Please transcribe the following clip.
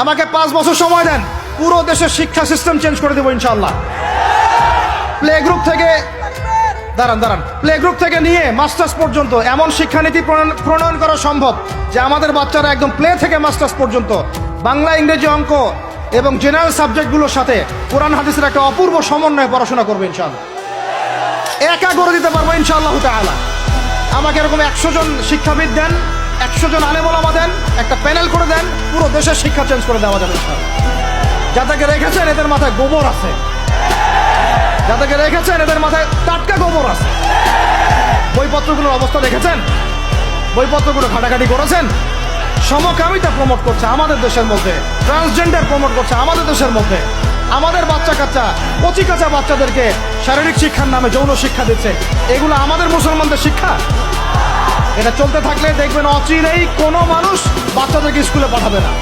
আমাকে পাঁচ বছর সময় দেন। পুরো দেশের শিক্ষা সিস্টেম চেঞ্জ করে দেবো ইনশাল্লাহ প্লে গ্রুপ থেকে দাঁড়ান দাঁড়ান। প্লে গ্রুপ থেকে নিয়ে মাস্টার্স পর্যন্ত এমন শিক্ষানীতি প্রণয়ন- করা সম্ভব যে আমাদের বাচ্চারা একদম প্লে থেকে মাস্টার্স পর্যন্ত বাংলা, ইংরেজি অঙ্ক এবং জেনারেল সাবজেক্টগুলোর সাথে কোরআন, হাদিসের একটা অপূর্ব সমন্বয়ে পড়াশোনা করবে ইনশাল্লাহ একা করে দিতে পারব ইনশাআল্লাহ তাআলা। আমাকে এরকম একশো জন শিক্ষাবিদ দেন, একশো জন আলেমোলামা দেন, একটা প্যানেল দেশের শিক্ষা চেঞ্জ করে দেওয়া যাবে যাদেরকে রেখেছেন, এদের মাথায় গোবর আছে। যাদেরকে রেখেছেন, এদের মাথায় টাটকা গোবর আছে। বইপত্রগুলোর অবস্থা দেখেছেন? বইপত্রগুলো ঘাটাঘাটি করেছেন? সমকামিতা প্রমোট করছে আমাদের দেশের মধ্যে। ট্রান্সজেন্ডার প্রমোট করছে আমাদের দেশের মধ্যে। আমাদের বাচ্চা কাচ্চা, কচি কাঁচা বাচ্চাদেরকে শারীরিক শিক্ষার নামে যৌন শিক্ষা দিচ্ছে। এগুলো আমাদের মুসলমানদের শিক্ষা? এটা চলতে থাকলে দেখবেন অচিরেই কোনো মানুষ বাচ্চাদেরকে স্কুলে পাঠাবে না।